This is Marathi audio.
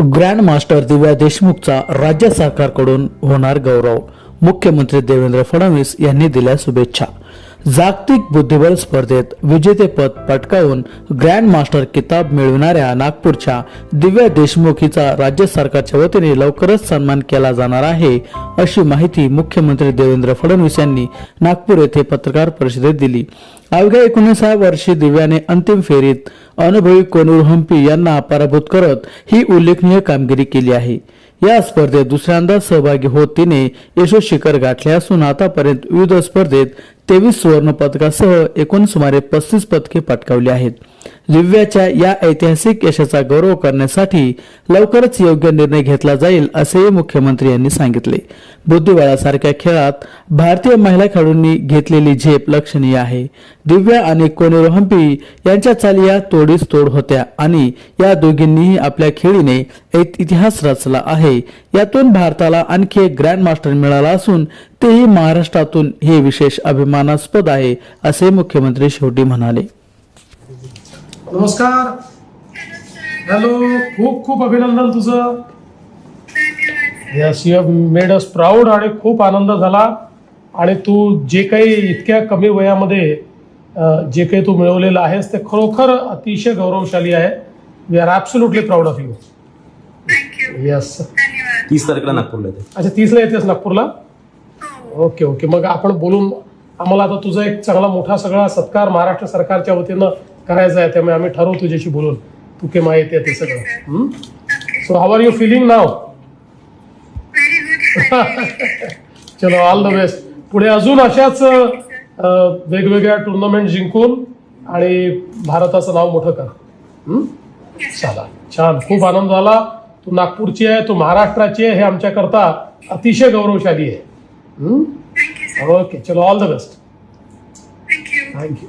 ग्रँड मास्टर दिव्या देशमुखचा राज्य सरकारकडून होणार गौरव. मुख्यमंत्री देवेंद्र फडणवीस यांनी दिल्या शुभेच्छा. जागतिक बुद्धिबळ स्पर्धेत विजेतेपद पटकावून ग्रँड मास्टर किताब मिळविणाऱ्या नागपूरच्या दिव्या देशमुख हिचा राज्य सरकारच्या वतीने लवकरच सन्मान केला जाणार आहे अशी माहिती मुख्यमंत्री देवेंद्र फडणवीस यांनी नागपूर येथे पत्रकार परिषदेत दिली. अवघ्या एकोणीसाव्या वर्षी दिव्याने अंतिम फेरीत अनुभवी कोनूर हम्पी यांना पराभूत करत ही उल्लेखनीय कामगिरी केली आहे. या स्पर्धेत दुसऱ्यांदा सहभागी होत तिने यशो शिखर गाठले असून आतापर्यंत विविध स्पर्धेत तेवीस सुवर्णपदकासह एकूण सुमारे पस्तीस पदके पटकावली आहेत. दिव्याच्या या ऐतिहासिक यशाचा गौरव करण्यासाठी लवकरच योग्य निर्णय घेतला जाईल असेही मुख्यमंत्री यांनी सांगितले. बुद्धिबळासारख्या खेळात भारतीय महिला खेळाडूंनी घेतलेली झेप लक्षणीय आहे. दिव्या आणि कोनेरो हम्पी यांच्या चाली या तोडीस तोड होत्या आणि या दोघींनीही आपल्या खेळीने एक इतिहास रचला आहे. यातून भारताला आणखी एक ग्रँड मास्टर मिळाला असून तेही महाराष्ट्रातून हे विशेष अभिमानास्पद आहे असे मुख्यमंत्री शेवटी म्हणाले. नमस्कार. हॅलो खूप खूप अभिनंदन तुझं. Yes you have made us proud आणि खूप आनंद झाला. आणि तू जे काही इतक्या कमी वयामध्ये जे काही तू मिळवलेलं आहेस ते खरोखर अतिशय गौरवशाली आहे. We are absolutely proud of you thank you yes धन्यवाद. तीस तारखेला नागपूरला येते. अच्छा तीसला येतेस नागपूरला? हो. ओके ओके मग आपण बोलून आम्हाला आता तुझा एक चांगला मोठा सगळा सत्कार महाराष्ट्र सरकारच्या वतीनं करायचा आहे त्यामुळे आम्ही ठरवू तुझ्याशी बोलून. तू केव्हा येते ते सगळं. So how are you feeling नाव चलो ऑल द बेस्ट पुढे अजून अशाच वेगवेगळ्या टुर्नामेंट जिंकून आणि भारताचं नाव मोठं कर? चला. छान. खूप आनंद झाला. तू नागपूरची आहे तू महाराष्ट्राची आहे हे आमच्याकरता अतिशय गौरवशाली आहे. ओके चलो all the best thank you thank you